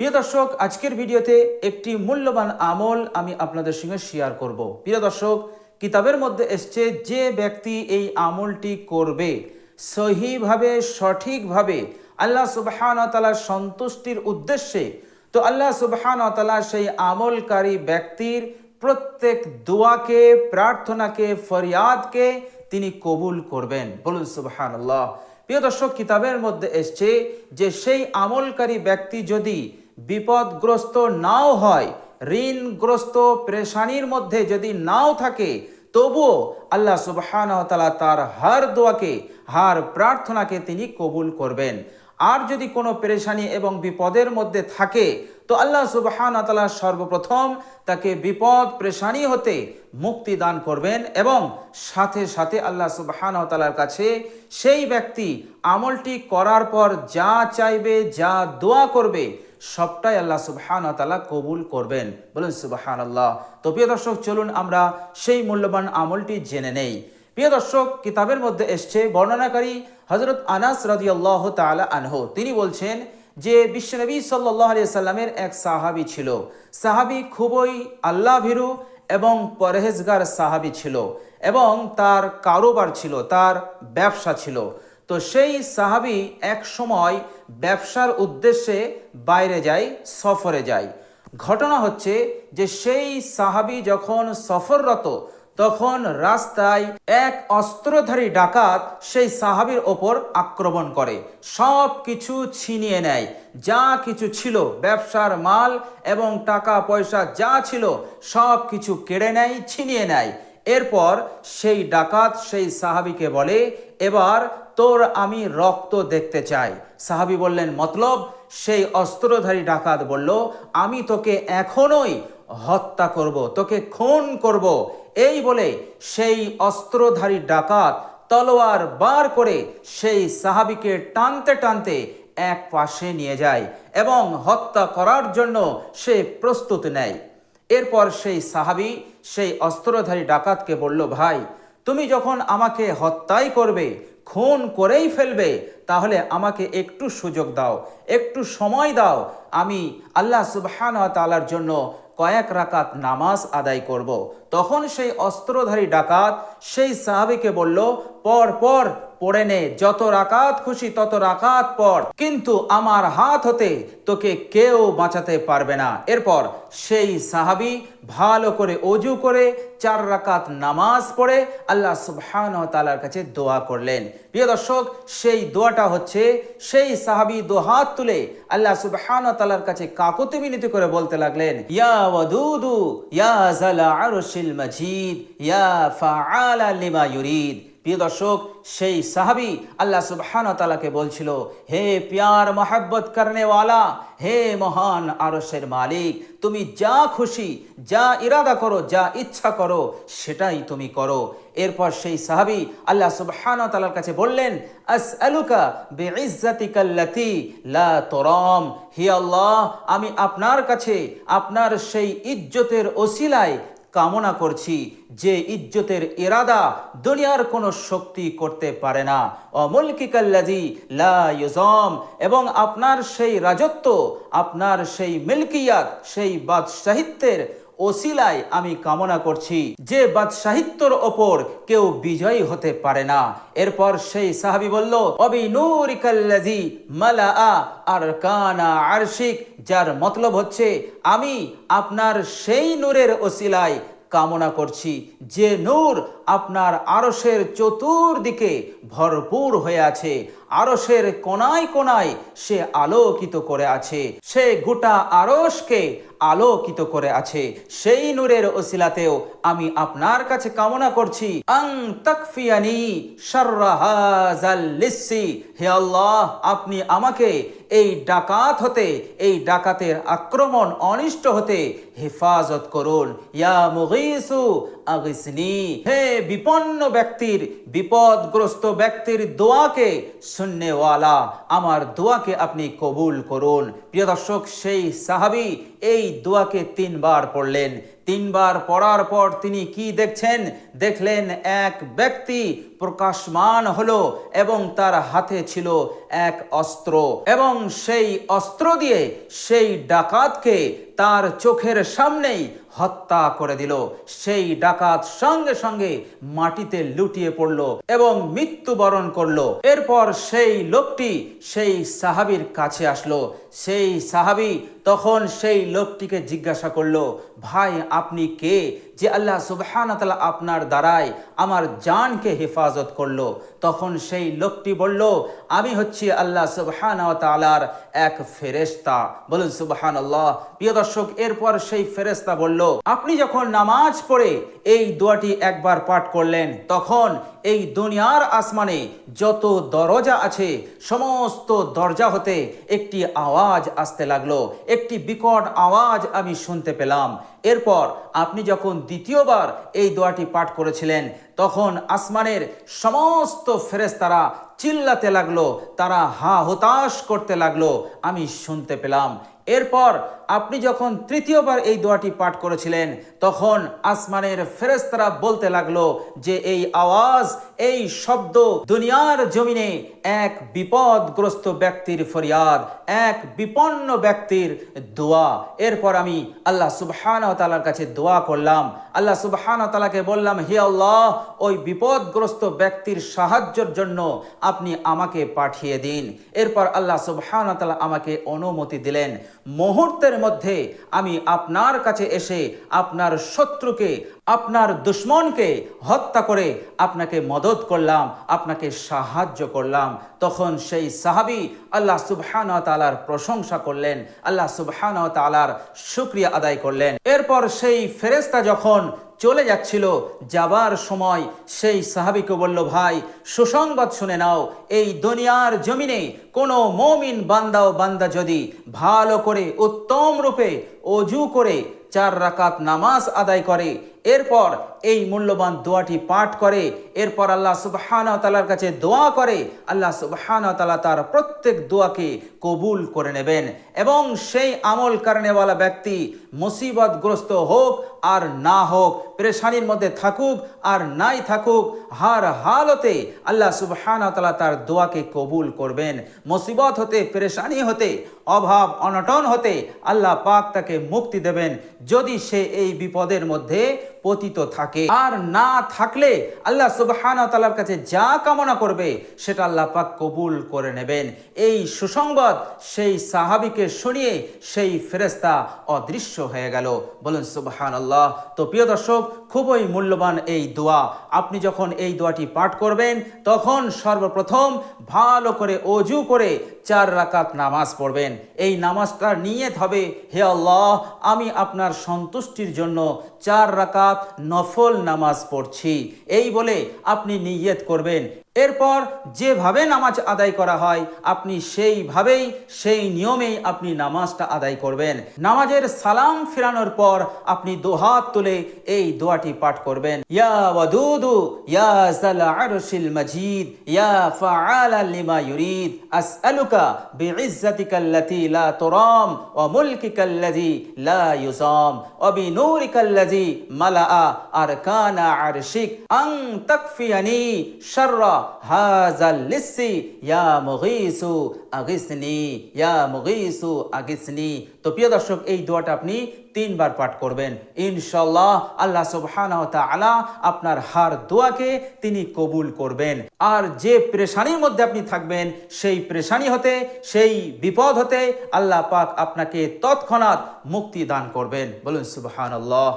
প্রিয় দর্শক, আজকের ভিডিওতে একটি মূল্যবান আমল আমি আপনাদের সঙ্গে শেয়ার করব। প্রিয় দর্শক, কিতাবের মধ্যে এসছে, যে ব্যক্তি এই আমলটি করবে, সহিভাবে, সঠিকভাবে আল্লাহ সুবহান তালার সন্তুষ্টির উদ্দেশ্যে, তো আল্লাহ সুবহান তালা সেই আমলকারী ব্যক্তির প্রত্যেক দোয়াকে, প্রার্থনাকে, ফরিয়াদকে তিনি কবুল করবেন। বলুন সুবহান আল্লাহ প্রিয় দর্শক, কিতাবের মধ্যে এসছে যে সেই আমলকারী ব্যক্তি যদি বিপদগ্রস্ত নাও হয়, ঋণগ্রস্ত প্রেশানির মধ্যে যদি নাও থাকে, তবুও আল্লাহ সুবহান তালা তার হার দোয়াকে, হার প্রার্থনাকে তিনি কবুল করবেন। আর যদি কোনো পেরেশানি এবং বিপদের মধ্যে থাকে, তো আল্লাহ সুবহান তালা সর্বপ্রথম তাকে বিপদ, প্রেশানি হতে মুক্তি দান করবেন এবং সাথে সাথে আল্লাহ সুবহান তালার কাছে সেই ব্যক্তি আমলটি করার পর যা চাইবে, যা দোয়া করবে সবটাই আল্লাহ সুবহান তালা কবুল করবেন। বলুন সুবহান আল্লাহ তো প্রিয় দর্শক, চলুন আমরা সেই মূল্যবান আমলটি জেনে নেই। প্রিয় দর্শক, কিতাবের মধ্যে এসছে বর্ণনাকারী হজরত আনাস রাদিয়াল্লাহ তাআলা আনহু। তিনি বলছেন যে বিশ্বনবী সাল্লাহ আলিয়া সাল্লামের এক সাহাবি ছিল। সাহাবি খুবই আল্লাহ ভীরু এবং পরহেজগার সাহাবি ছিল এবং তার কারোবার ছিল, তার ব্যবসা ছিল। তো সেই সাহাবি এক সময় ব্যবসার উদ্দেশ্যে বাইরে যায়, সফরে যায়। ঘটনা হচ্ছে যে সেই সাহাবি যখন সফররত, তখন রাস্তায় এক অস্ত্রধারী ডাকাত সেই সাহাবির ওপর আক্রমণ করে। সব কিছু ছিনিয়ে নেয়। যা কিছু ছিল, ব্যবসার মাল এবং টাকা পয়সা যা ছিল, সব কিছু কেড়ে নেয়, ছিনিয়ে নেয়। এরপর সেই ডাকাত সেই সাহাবিকে বলে, এবার তোর আমি রক্ত দেখতে চাই। সাহাবি বললেন, মতলব? সেই অস্ত্রধারী ডাকাত বলল, আমি তোকে এখনোই হত্যা করব, তোকে খুন করব। এই বলে সেই অস্ত্রধারী ডাকাত তলোয়ার বার করে সেই সাহাবিকে টানতে টানতে এক পাশে নিয়ে যায় এবং হত্যা করার জন্য সে প্রস্তুত নেয়। এরপর সেই সাহাবি সেই অস্ত্রধারী ডাকাতকে বলল, ভাই, তুমি যখন আমাকে হত্যাই করবে, খুন করেই ফেলবে, তাহলে আমাকে একটু সুযোগ দাও, একটু সময় দাও আমি আল্লাহ সুবহান তালার জন্য কয়েক রাকাত নামাজ আদায় করব। তখন সেই অস্ত্রধারী ডাকাত সেই সাহাবিকে বলল, পর পর পড়ে নে। যত রাকাত খুশি, তত রাকাত পর কিন্তু আমার হাত হতে তোকে কেউ বাঁচাতে পারবে না। এরপর সেই সাহাবি ভালো করে অজু করে চার রাকাত নামাজ পড়ে আল্লাহ সুবহান তালার কাছে দোয়া করলেন। প্রিয় দর্শক, সেই দোয়াটা হচ্ছে সেই সাহাবি দোহাত তুলে আল্লাহ সুবহান তালার কাছে কাকুতি মিনতি করে বলতে লাগলেন, ইয়া ওয়াদুদু, ইয়া জালা আরশিল মাজিদ, ইয়া ফাআলা লিমা ইউরিদ। প্রিয় দর্শক, সেই সাহাবি আল্লাহ সুবহান তালাকে বলছিল, হে প্যার মহাব্বত করনে ওয়ালা হে মহান আরসের মালিক, তুমি যা খুশি, যা ইরাদা করো, যা ইচ্ছা করো, সেটাই তুমি করো। এরপর সেই সাহাবি আল্লাহ সুবহান তালার কাছে বললেন আস আলুকা বে বেইজ্জাতিকাল্লাতি লা তোরম, হি আল্লাহ, আমি আপনার কাছে, আপনার সেই ইজ্জতের ওসিলায় কামনা করছি যে ইজ্জতের এরাদা দুনিয়ার কোনো শক্তি করতে পারে না। অমুলকিকাল্লাজি লা ইউজম এবং আপনার সেই রাজত্ব, আপনার সেই মিল্কিয়াত, সেই বাদশাহিত্যের ওসিলায় আমি কামনা করছি যে বাদশাহিত্যর ওপর কেউ বিজয়ী হতে পারে না। এরপর সেই সাহাবি বলল, অবি নূরিকাল্লাজি মালা আর কানা আরশিক। যার মতলব হচ্ছে, আমি আপনার সেই নূরের ওসিলায় কামনা করছি যে নূর আপনার আরসের চতুর্দিকে ভরপুর হয়ে আছে। আরসের কোনায় কোনায় সে আলোকিত করে আছে। সে গোটা আরসকে আলোকিত করে আছে। সেই নূরের ওসিলাতেও আমি আপনার কাছে কামনা করছি। আং তাকফিয়ানি শাররাহাজাল লিসি। হে আল্লাহ, আপনি আমাকে এই ডাকাত হতে, এই ডাকাতের আক্রমণ অনিষ্ট হতে হেফাজত করুন। ইয়া মুগিসু আগিসনি। হে বিপন্ন ব্যক্তির, বিপদগ্রস্ত ব্যক্তির দোয়াকে শুননেওয়ালা আমার দোয়াকে আপনি কবুল করুন। প্রিয় দর্শক, সেই সাহাবি এই দোয়াকে তিনবার পড়লেন। তিনবার পড়ার পর তিনি কি দেখছেন? দেখলেন এক ব্যক্তি প্রকাশমান হলো এবং তার হাতে ছিল এক অস্ত্র এবং সেই অস্ত্র দিয়ে সেই ডাকাতকে তার চোখের সামনেই হত্যা করে দিল। সেই ডাকাত সঙ্গে সঙ্গে মাটিতে লুটিয়ে পড়ল এবং মৃত্যুবরণ করল। এরপর সেই লোকটি সেই সাহাবির কাছে আসলো। সেই সাহাবি তখন সেই লোকটিকে জিজ্ঞাসা করল, ভাই, আপনি কে? যে আল্লাহ সুবহান আপনার দ্বারাই আমার জানকে হেফাজত করল। তখন সেই লোকটি বলল, আমি হচ্ছি আল্লাহ সুবহান তালার এক ফেরেস্তা বলুন সুবহান আল্লাহ প্রিয় দর্শক, এরপর সেই ফেরেস্তা বলল, আপনি যখন নামাজ পড়ে এই দোয়াটি একবার পাঠ করলেন, তখন এই দুনিয়ার আসমানে যত দরজা আছে, সমস্ত দরজা হতে একটি আওয়াজ আসতে লাগল। একটি বিকট আওয়াজ আমি শুনতে পেলাম। এরপর আপনি যখন দ্বিতীয়বার এই দোয়াটি পাঠ করেছিলেন, তখন আসমানের সমস্ত ফেরেস্তারা চিল্লাতে লাগল, তারা হা হতাশ করতে লাগল, আমি শুনতে পেলাম। এরপর আপনি যখন তৃতীয়বার এই দোয়াটি পাঠ করেছিলেন, তখন আসমানের ফেরেস্তারা বলতে লাগল যে এই আওয়াজ, এই শব্দ দুনিয়ার জমিনে এক বিপদগ্রস্ত ব্যক্তির ফরিয়াদ, এক বিপন্ন ব্যক্তির দোয়া। এরপর আমি আল্লাহ সুবহান তালার কাছে দোয়া করলাম। আল্লাহ সুবহান তালাকে বললাম, হে আল্লাহ, ওই বিপদগ্রস্ত ব্যক্তির সাহায্যের জন্য আপনি আমাকে পাঠিয়ে দিন। এরপর আল্লাহ সুবহান তালা আমাকে অনুমতি দিলেন। মুহূর্তের মধ্যে আমি আপনার কাছে এসে আপনার শত্রুকে আপনার দুশ্মনকে হত্যা করে আপনাকে মদত করলাম, আপনাকে সাহায্য করলাম। তখন সেই সাহাবি আল্লাহ সুবহান তালার প্রশংসা করলেন, আল্লাহ সুবহান তালার শুক্রিয়া আদায় করলেন। এরপর সেই ফেরেস্তা যখন চলে যাচ্ছিল, যাবার সময় সেই সাহাবিকে বলল, ভাই, সুসংবাদ শুনে নাও, এই দুনিয়ার জমিনে কোনো মমিন বান্দা ও বান্দা যদি ভালো করে উত্তম রূপে অজু করে চার রাকাত নামাজ আদায় করে এরপর এই মূল্যবান দোয়াটি পাঠ করে, এরপর আল্লাহ সুবহান তালার কাছে দোয়া করে, আল্লাহ সুবহান তালা তার প্রত্যেক দোয়াকে কবুল করে নেবেন এবং সেই আমল কারণেওয়ালা ব্যক্তি মুসিবতগ্রস্ত হোক আর না হোক, পেরেশানির মধ্যে থাকুক আর নাই থাকুক, হার হালতে আল্লাহ সুবহান তালা তার দোয়াকে কবুল করবেন। মুসিবত হতে, পেরেশানি হতে, অভাব, অনটন হতে আল্লাহ পাক তাকে মুক্তি দেবেন। যদি সে এই বিপদের মধ্যে পতিত থাকে। আর না থাকলে আল্লাহ সুবহান তালার কাছে যা কামনা করবে, সেটা আল্লাহ পাক কবুল করে নেবেন। এই সুসংবাদ সেই সাহাবিকে শুনিয়ে সেই ফেরেস্তা অদৃশ্য হয়ে গেল। বলুন সুবহান আল্লাহ তো প্রিয় দর্শক খুবই মূল্যবান এই দোয়া। আপনি যখন এই দোয়াটি পাঠ করবেন, তখন সর্বপ্রথম ভালো করে অজু করে চার রাকাত নামাজ পড়বেন। এই নামাজটা নিয়ত হবে, হে আল্লাহ, আমি আপনার সন্তুষ্টির জন্য চার রাকাত নফল নামাজ পড়ছি। এই বলে আপনি নিয়ত করবেন। এরপর যেভাবে নামাজ আদায় করা হয়, আপনি সেইভাবেই, সেই নিয়মেই আপনি নামাজটা আদায় করবেন। নামাজের সালাম ফেরানোর পর আপনি দোহাত তুলে এই দোয়াটি পাঠ করবেন। ইয়া ওয়াদুদু, ইয়া জাল আন তাকফিয়ানি শাররা তো প্রিয় দর্শক, এই দোয়াটা আপনি তিনবার পাঠ করবেন। ইনশাল্লাহ আল্লাহ আপনার হার দোয়াকে তিনি কবুল করবেন। আর যে প্রেশানির মধ্যে আপনি থাকবেন, সেই পেরেশানি হতে, সেই বিপদ হতে আল্লাহ পাক আপনাকে তৎক্ষণাৎ মুক্তি দান করবেন। বলুন সুবহানাল্লাহ।